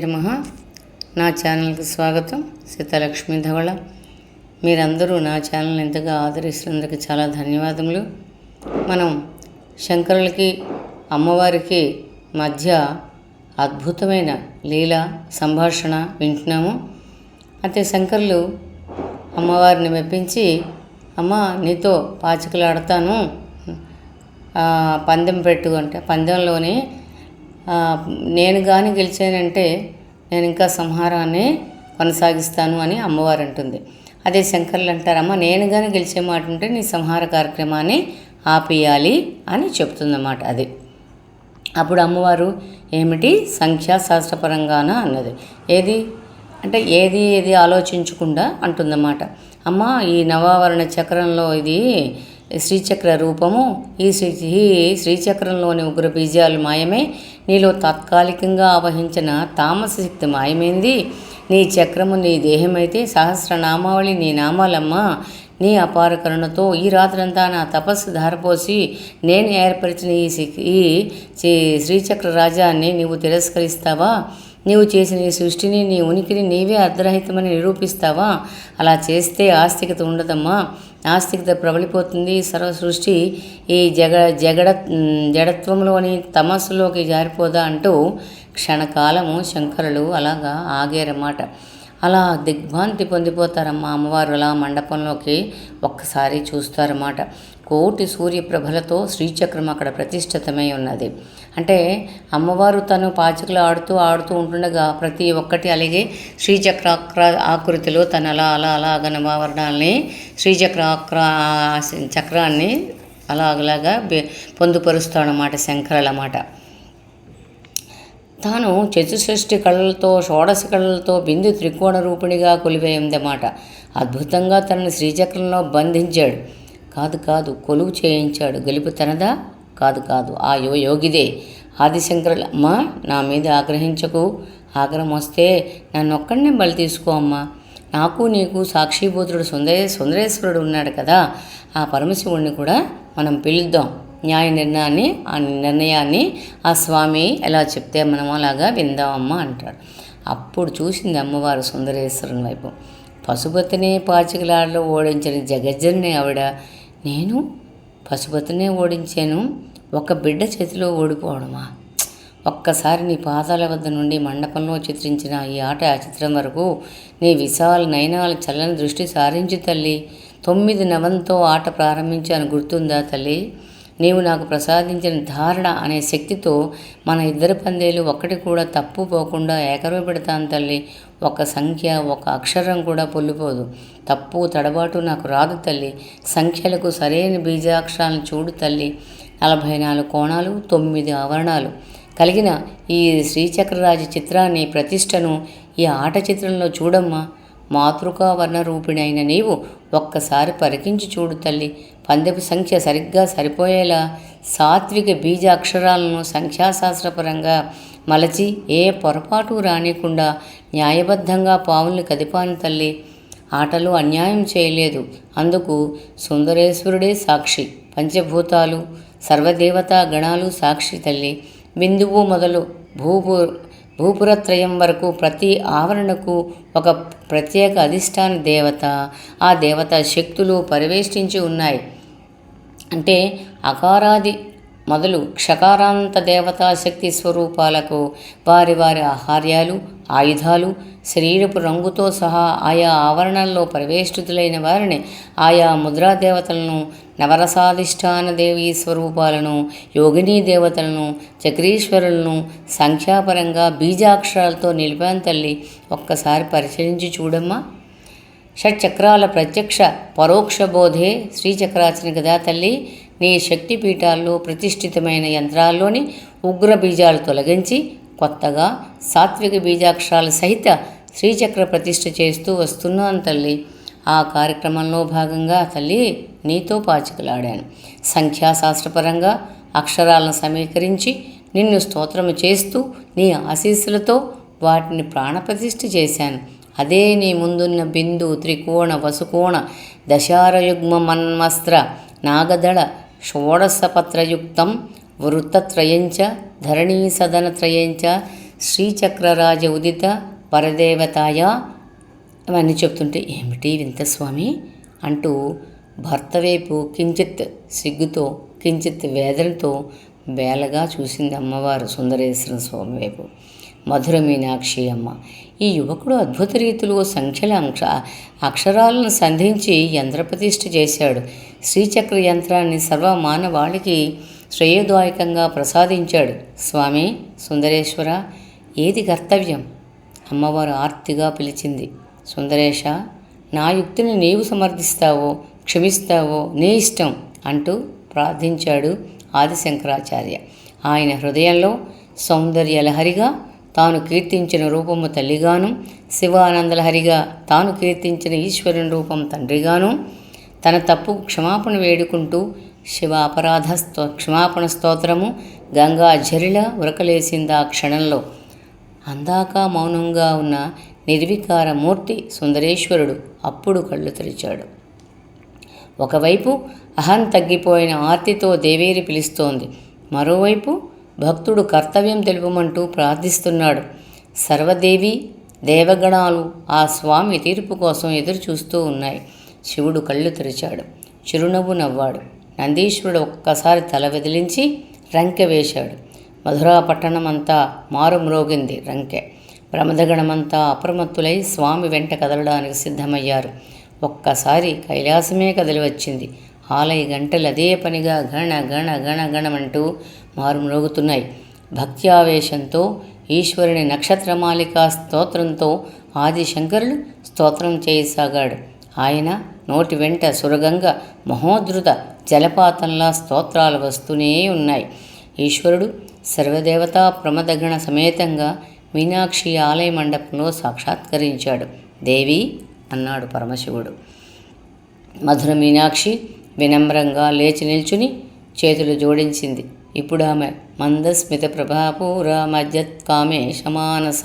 నమః. నా ఛానల్కి స్వాగతం. సీతాలక్ష్మి ధవళ. మీరందరూ నా ఛానల్ ఎంతగా ఆదరిస్తున్నందుకు చాలా ధన్యవాదములు. మనం శంకరులకి అమ్మవారికి మధ్య అద్భుతమైన లీల సంభాషణ వింటున్నాము. అయితే శంకరులు అమ్మవారిని మెప్పించి అమ్మ నీతో పాచికలాడతాను పందెం పెట్టు అంటే పందెంలోనే నేను కానీ గెలిచానంటే నేను ఇంకా సంహారాన్ని కొనసాగిస్తాను అని అమ్మవారు అంటుంది. అదే శంకర్లు అంటారమ్మ నేను కానీ గెలిచే మాట ఉంటే నీ సంహార కార్యక్రమాన్ని ఆపేయాలి అని చెప్తుందన్నమాట అది. అప్పుడు అమ్మవారు ఏమిటి? సంఖ్యాశాస్త్రపరంగాన అన్నది. ఏది? అంటే ఏది ఏది ఆలోచించకుండా అంటుందన్నమాట. అమ్మ ఈ నవావరణ చక్రంలో ఇది శ్రీచక్ర రూపము. ఈ శ్రీ ఈ శ్రీచక్రంలోని ఉగ్ర బీజాలు మాయమే. నీలో తాత్కాలికంగా ఆవహించిన తామస శక్తి మాయమైంది. నీ చక్రము నీ దేహమైతే సహస్రనామావళి నీ నామాలమ్మా. నీ అపార కరుణతో ఈ రాత్రంతా నా తపస్సు ధారపోసి నేను ఏర్పరిచిన ఈ ఈ శ్రీ- శ్రీచక్ర రాజాన్ని నీవు తిరస్కరిస్తావా? నీవు చేసిన ఈ సృష్టిని నీ ఉనికిని నీవే అర్ధరహితమని నిరూపిస్తావా? అలా చేస్తే ఆస్తికత ఉండదమ్మా. ఆస్తికత ప్రబలిపోతుంది. సర్వ సృష్టి ఈ జగ జగడ జడత్వంలోని తమస్సులోకి జారిపోదా అంటూ క్షణకాలము శంకరులు అలాగా ఆగారన్నమాట. అలా దిగ్భ్రాంతి పొందిపోతారమ్మా అమ్మవారు అలా మండపంలోకి ఒక్కసారి చూస్తారన్నమాట. కోటి సూర్యప్రభలతో శ్రీచక్రం అక్కడ ప్రతిష్ఠితమై ఉన్నది. అంటే అమ్మవారు తను పాచికలు ఆడుతూ ఆడుతూ ఉంటుండగా ప్రతి ఒక్కటి అలాగే శ్రీచక్ర ఆక్ర ఆకృతిలో తను అలా అలా అలా నవావరణాలని శ్రీచక్ర ఆక్ర చక్రాన్ని అలాగలాగా పొందుపరుస్తాడు పొందుపరుస్తాడన్నమాట శంకరలమాట తాను చతుషష్ఠి కళలతో షోడశ కళలతో బిందు త్రికోణ రూపిణిగా కొలివేయిందన్నమాట అద్భుతంగా తనని శ్రీచక్రంలో బంధించాడు. కాదు కాదు కొలువు చేయించాడు. గెలుపు తనదా? కాదు కాదు ఆ యో యోగిదే. ఆదిశంకరుల అమ్మా నా మీద ఆగ్రహించకు. ఆగ్రహం వస్తే నన్ను ఒక్కడినే బలి తీసుకో అమ్మా. నాకు నీకు సాక్షిభూతుడు సుందరే సుందరేశ్వరుడు ఉన్నాడు కదా. ఆ పరమశివుణ్ణి కూడా మనం పిలుద్దాం. న్యాయ నిర్ణయాన్ని ఆ నిర్ణయాన్ని ఆ స్వామి ఎలా చెప్తే మనం అలాగా విందామమ్మా అంటాడు. అప్పుడు చూసింది అమ్మవారు సుందరేశ్వరుని వైపు. పశుపతిని పాచికలాడలో ఓడించిన జగజ్జన్ని ఆవిడ. నేను పశుపతినే ఓడించాను. ఒక బిడ్డ చేతిలో ఓడిపోవడమా? ఒక్కసారి నీ పాదాల వద్ద నుండి మండపంలో చిత్రించిన ఈ ఆట ఆ చిత్రం వరకు నీ విశాల నయనాల చల్లని దృష్టి సారించు తల్లి. తొమ్మిది నవంతో ఆట ప్రారంభించాను. గుర్తుందా తల్లి? నీవు నాకు ప్రసాదించిన ధారణ అనే శక్తితో మన ఇద్దరి పందేలు ఒక్కటి కూడా తప్పు పోకుండా ఏకరవ పెడతాను తల్లి. ఒక సంఖ్య ఒక అక్షరం కూడా పొల్లిపోదు. తప్పు తడబాటు నాకు రాదు తల్లి. సంఖ్యలకు సరైన బీజాక్షరాలను చూడు తల్లి. నలభై నాలుగు కోణాలు తొమ్మిది ఆవరణాలు. కలిగిన ఈ శ్రీచక్రరాజు చిత్రాన్ని ప్రతిష్టను ఈ ఆట చిత్రంలో చూడమ్మా. మాతృకా వర్ణ నీవు ఒక్కసారి పరికించి చూడు తల్లి. పందెపు సంఖ్య సరిగ్గా సరిపోయేలా సాత్విక బీజ అక్షరాలను సంఖ్యాశాస్త్రపరంగా మలచి ఏ పొరపాటు రానికుండా న్యాయబద్ధంగా పావుల్ని కదిపాను తల్లి. ఆటలు అన్యాయం చేయలేదు. అందుకు సుందరేశ్వరుడే సాక్షి. పంచభూతాలు సర్వదేవతా గణాలు సాక్షి తల్లి. బిందువు మొదలు భూపు భూపురత్రయం వరకు ప్రతి ఆవరణకు ఒక ప్రత్యేక అధిష్టాన దేవత ఆ దేవత శక్తులు పరివేష్టించి ఉన్నాయి. అంటే అకారాది మొదలు క్షకారాంత దేవతా శక్తి స్వరూపాలకు వారి వారి ఆహార్యాలు ఆయుధాలు శరీరపు రంగుతో సహా ఆయా ఆవరణల్లో ప్రవేశితులైన వారిని ఆయా ముద్రా దేవతలను నవరసాధిష్టాన దేవీ స్వరూపాలను యోగినీ దేవతలను చక్రీశ్వరులను సంఖ్యాపరంగా బీజాక్షరాలతో నిలిపాను తల్లి. ఒక్కసారి పరిశీలించి చూడమ్మా. షట్చక్రాల ప్రత్యక్ష పరోక్ష బోధే శ్రీచక్రాచని కదా తల్లి. నీ శక్తి పీఠాల్లో ప్రతిష్ఠితమైన యంత్రాల్లోని ఉగ్ర బీజాలు తొలగించి కొత్తగా సాత్విక బీజాక్షరాల సహిత శ్రీచక్ర ప్రతిష్ఠ చేస్తూ వస్తున్నాను తల్లి. ఆ కార్యక్రమంలో భాగంగా తల్లి నీతో పాచికలాడాను. సంఖ్యాశాస్త్రపరంగా అక్షరాలను సమీకరించి నిన్ను స్తోత్రము చేస్తూ నీ ఆశీస్సులతో వాటిని ప్రాణప్రతిష్ఠ చేశాను. అదే నీ ముందున్న బిందు త్రికోణ వసుకోణ దశారయుగ్మ మన్మస్త్ర నాగదళ షోడశపత్రయుక్తం వృత్తత్రయంచ ధరణీసదనత్రయంచ శ్రీచక్రరాజ ఉదిత పరదేవతాయ అవన్నీ చెప్తుంటే ఏమిటి వింత స్వామి? అంటూ భర్త వైపు కించిత్ సిగ్గుతో కించిత్ వేదనతో బేలగా చూసింది అమ్మవారు సుందరేశ్వర స్వామి వైపు. మధుర మీనాక్షి అమ్మ ఈ యువకుడు అద్భుత రీతిలో సంఖ్యల అంక్ష అక్షరాలను సంధించి యంత్రప్రతిష్ఠ చేశాడు. శ్రీచక్ర యంత్రాన్ని సర్వమానవాళికి శ్రేయోదాయకంగా ప్రసాదించాడు. స్వామి సుందరేశ్వర ఏది కర్తవ్యం? అమ్మవారు ఆర్తిగా పిలిచింది. సుందరేశ నా యుక్తిని నీవు సమర్థిస్తావో క్షమిస్తావో నీ ఇష్టం అంటూ ప్రార్థించాడు ఆదిశంకరాచార్య. ఆయన హృదయంలో సౌందర్యలహరిగా తాను కీర్తించిన రూపము తల్లిగాను శివానందలహరిగా తాను కీర్తించిన ఈశ్వరుని రూపం తండ్రిగాను తన తప్పు క్షమాపణ వేడుకుంటూ శివ అపరాధ స్తో క్షమాపణ స్తోత్రము గంగా జరిల ఉరకలేసింది ఆ క్షణంలో. అందాక మౌనంగా ఉన్న నిర్వికార మూర్తి సుందరేశ్వరుడు అప్పుడు కళ్ళు తెరిచాడు. ఒకవైపు అహం తగ్గిపోయిన ఆర్తితో దేవేరి పిలుస్తోంది. మరోవైపు భక్తుడు కర్తవ్యం తెలుపమంటూ ప్రార్థిస్తున్నాడు. సర్వదేవి దేవగణాలు ఆ స్వామి తీర్పు కోసం ఎదురు చూస్తూ ఉన్నాయి. శివుడు కళ్ళు తెరిచాడు. చిరునవ్వు నవ్వాడు. నందీశ్వరుడు ఒక్కసారి తల వెదిలించి రంకె వేశాడు. మధురా పట్టణమంతా మారుమ్రోగింది రంకె. బ్రహ్మదగణమంతా అప్రమత్తులై స్వామి వెంట కదలడానికి సిద్ధమయ్యారు. ఒక్కసారి కైలాసమే కదిలి వచ్చింది ఆలయ గంటలు అదే పనిగా గణ గణ గణ గణమంటూ మారుమ్రోగుతున్నాయి. భక్తి ఆవేశంతో ఈశ్వరుని నక్షత్రమాలికా స్తోత్రంతో ఆదిశంకరుడు స్తోత్రం చేయసాగాడు. ఆయన నోటి వెంట సురగంగా మహోధృత జలపాతంలా స్తోత్రాలు వస్తూనే ఉన్నాయి. ఈశ్వరుడు సర్వదేవతా ప్రమదగణ సమేతంగా మీనాక్షి ఆలయ మండపంలో సాక్షాత్కరించాడు. దేవి అన్నాడు పరమశివుడు. మధుర మీనాక్షి వినమ్రంగా లేచి నిల్చుని చేతులు జోడించింది. ఇప్పుడు ఆమె మందస్మిత ప్రభాపూర మధ్యత్ శమానస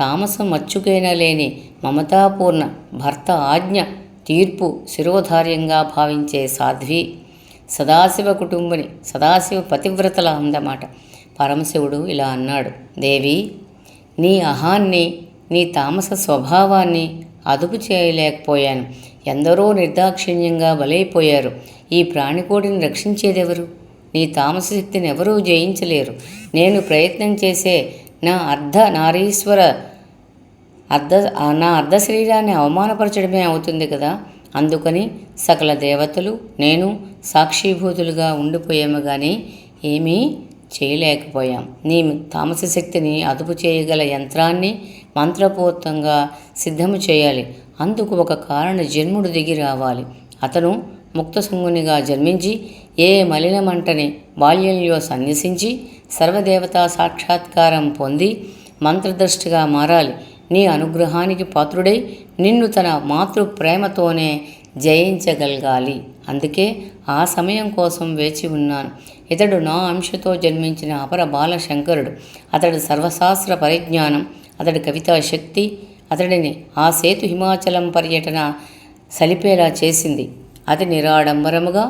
తామసం మచ్చుకైనా లేని మమతాపూర్ణ భర్త ఆజ్ఞ తీర్పు శిరోధార్యంగా భావించే సాధ్వి సదాశివ కుటుంబని సదాశివ పతివ్రతల అందమాట. పరమశివుడు ఇలా అన్నాడు దేవి నీ అహాన్ని నీ తామస స్వభావాన్ని అదుపు చేయలేకపోయాను. ఎందరో నిర్దాక్షిణ్యంగా బలైపోయారు. ఈ ప్రాణికోడిని రక్షించేదెవరు? నీ తామస శక్తిని ఎవరూ జయించలేరు. నేను ప్రయత్నం చేసే నా అర్ధ నారీశ్వర అర్ధ నా అర్ధ శరీరాన్ని అవమానపరచడమే అవుతుంది కదా? అందుకని సకల దేవతలు నేను సాక్షిభూతులుగా ఉండిపోయాము కానీ ఏమీ చేయలేకపోయాం. నీ తామస శక్తిని అదుపు చేయగల యంత్రాన్ని మంత్రపూర్తంగా సిద్ధము చేయాలి. అందుకు ఒక కారణ జన్ముడు దిగి రావాలి. అతను ముక్తశృంగునిగా జన్మించి ఏ మలినమంటని బాల్యంలో సన్యసించి సర్వదేవతా సాక్షాత్కారం పొంది మంత్రదృష్టిగా మారాలి. నీ అనుగ్రహానికి పాత్రుడై నిన్ను తన మాతృ ప్రేమతోనే జయించగలగాలి. అందుకే ఆ సమయం కోసం వేచి ఉన్నాను. ఇతడు నా అంశతో జన్మించిన అపర బాలశంకరుడు. అతడు సర్వశాస్త్ర పరిజ్ఞానం అతడి కవితా శక్తి అతడిని ఆ సేతు హిమాచలం పర్యటన సలిపేలా చేసింది. అతి నిరాడంబరముగా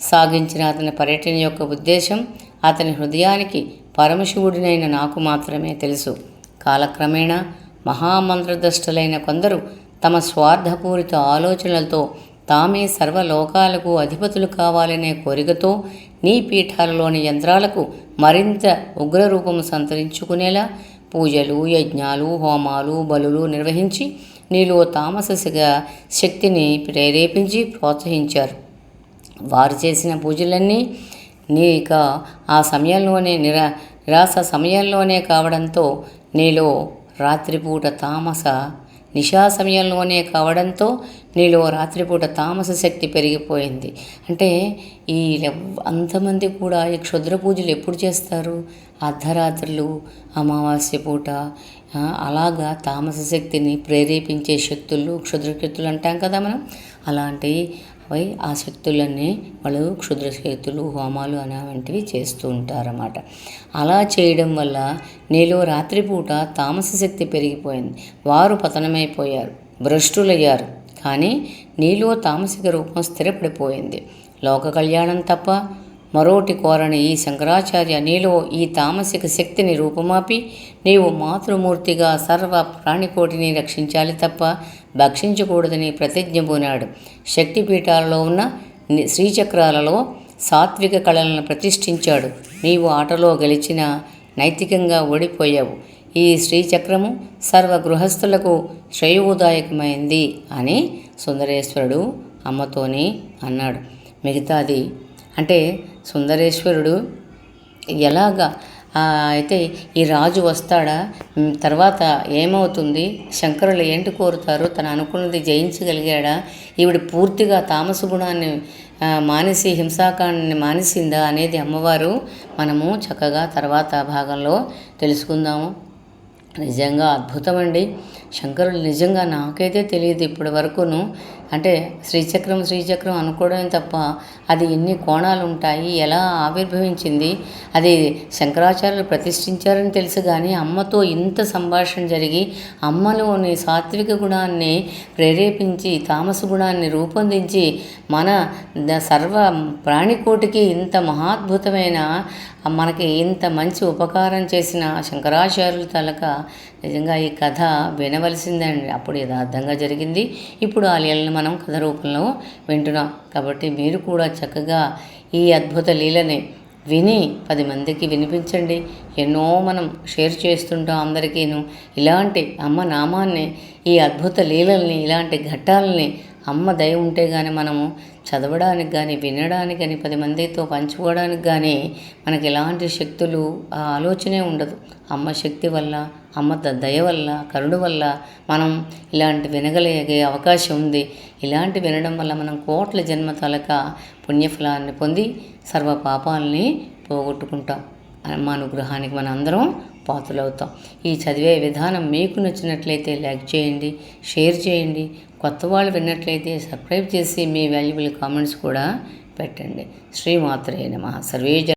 సాగించిన అతని పర్యటన యొక్క ఉద్దేశం అతని హృదయానికి పరమశివుడినైన నాకు మాత్రమే తెలుసు. కాలక్రమేణా మహామంత్రదృష్టలైన కొందరు తమ స్వార్థపూరిత ఆలోచనలతో తామే సర్వలోకాలకు అధిపతులు కావాలనే కోరికతో నీ పీఠాలలోని యంత్రాలకు మరింత ఉగ్రరూపము సంతరించుకునేలా పూజలు యజ్ఞాలు హోమాలు బలులు నిర్వహించి నీలో తామససిగ శక్తిని ప్రేరేపించి ప్రోత్సహించారు. వారు చేసిన పూజలన్నీ నీక ఆ సమయంలోనే నిరా నిరాశ సమయంలోనే కావడంతో నీలో రాత్రిపూట తామస నిశా సమయంలోనే కావడంతో నీలో రాత్రిపూట తామస శక్తి పెరిగిపోయింది. అంటే ఈ లెవ్- అంతమంది కూడా ఈ క్షుద్ర పూజలు ఎప్పుడు చేస్తారు? అర్ధరాత్రులు అమావాస్య పూట. అలాగా తామస శక్తిని ప్రేరేపించే శక్తులు క్షుద్రకృతులు అంటాం కదా మనం. అలాంటి పై ఆ వాళ్ళు క్షుద్రశక్తులు హోమాలు అనేవంటివి చేస్తూ ఉంటారన్నమాట. అలా చేయడం వల్ల నీలో రాత్రిపూట తామస శక్తి పెరిగిపోయింది. వారు పతనమైపోయారు భ్రష్టులయ్యారు. కానీ నీలో తామసిక రూపం స్థిరపడిపోయింది. లోక కళ్యాణం తప్ప మరోటి కోరని ఈ శంకరాచార్య నీలో ఈ తామసిక శక్తిని రూపుమాపి నీవు మాతృమూర్తిగా సర్వ ప్రాణికోటిని రక్షించాలి తప్ప భక్షించకూడదని ప్రతిజ్ఞ పూనాడు. శక్తిపీఠాలలో ఉన్న శ్రీచక్రాలలో సాత్విక కళలను ప్రతిష్ఠించాడు. నీవు ఆటలో గెలిచిన నైతికంగా ఓడిపోయావు. ఈ శ్రీచక్రము సర్వ గృహస్థులకు శ్రేయోదాయకమైంది అని సుందరేశ్వరుడు అమ్మతోని అన్నాడు. మిగతాది అంటే సుందరేశ్వరుడు ఎలాగా అయితే ఈ రాజు వస్తాడా? తర్వాత ఏమవుతుంది? శంకరులు ఏంటి కోరుతారు? తను అనుకున్నది జయించగలిగాడా? ఈవిడ పూర్తిగా తామస గుణాన్ని మానేసి హింసాకాండాన్ని మానేసిందా అనేది అమ్మవారు మనము చక్కగా తర్వాత భాగంలో తెలుసుకుందాము. నిజంగా అద్భుతం అండి శంకరులు నిజంగా నాకైతే తెలియదు ఇప్పటి వరకును. అంటే శ్రీచక్రం శ్రీచక్రం అనుకోవడమే తప్ప అది ఎన్ని కోణాలు ఉంటాయి ఎలా ఆవిర్భవించింది అది శంకరాచార్యులు ప్రతిష్ఠించారని తెలుసు కానీ అమ్మతో ఇంత సంభాషణ జరిగి అమ్మలోని సాత్విక గుణాన్ని ప్రేరేపించి తామస గుణాన్ని రూపొందించి మన సర్వ ప్రాణికోటికి ఇంత మహాద్భుతమైన మనకి ఇంత మంచి ఉపకారం చేసిన శంకరాచార్యుల తలక నిజంగా ఈ కథ వినవలసిందండి. అప్పుడు యథార్థంగా జరిగింది. ఇప్పుడు ఆ లీలను మనం కథ రూపంలో వింటున్నాం. కాబట్టి మీరు కూడా చక్కగా ఈ అద్భుత లీలని విని పది మందికి వినిపించండి. ఎన్నో మనం షేర్ చేస్తుంటాం అందరికీను. ఇలాంటి అమ్మ నామాన్ని ఈ అద్భుత లీలల్ని ఇలాంటి ఘట్టాలని అమ్మ దయ ఉంటే కానీ మనము చదవడానికి కానీ వినడానికి కానీ పది మందితో పంచుకోవడానికి కానీ మనకి ఎలాంటి శక్తులు ఆ ఆలోచనే ఉండదు. అమ్మ శక్తి వల్ల అమ్మ ద- దయ వల్ల కరుణ వల్ల మనం ఇలాంటి వినగలిగే అవకాశం ఉంది. ఇలాంటి వినడం వల్ల మనం కోట్ల జన్మ తలక పుణ్యఫలాన్ని పొంది సర్వ పాపాలని పోగొట్టుకుంటాం. అమ్మ అనుగ్రహానికి మన అందరం పాతులవుతాం ఈ చదివే విధానం మీకు నచ్చినట్లయితే లైక్ చేయండి షేర్ చేయండి కొత్త వాళ్ళు విన్నట్లయితే సబ్స్క్రైబ్ చేసి మీ వాల్యుబుల్ కామెంట్స్ కూడా పెట్టండి. శ్రీమాత్రే నమ. సర్వే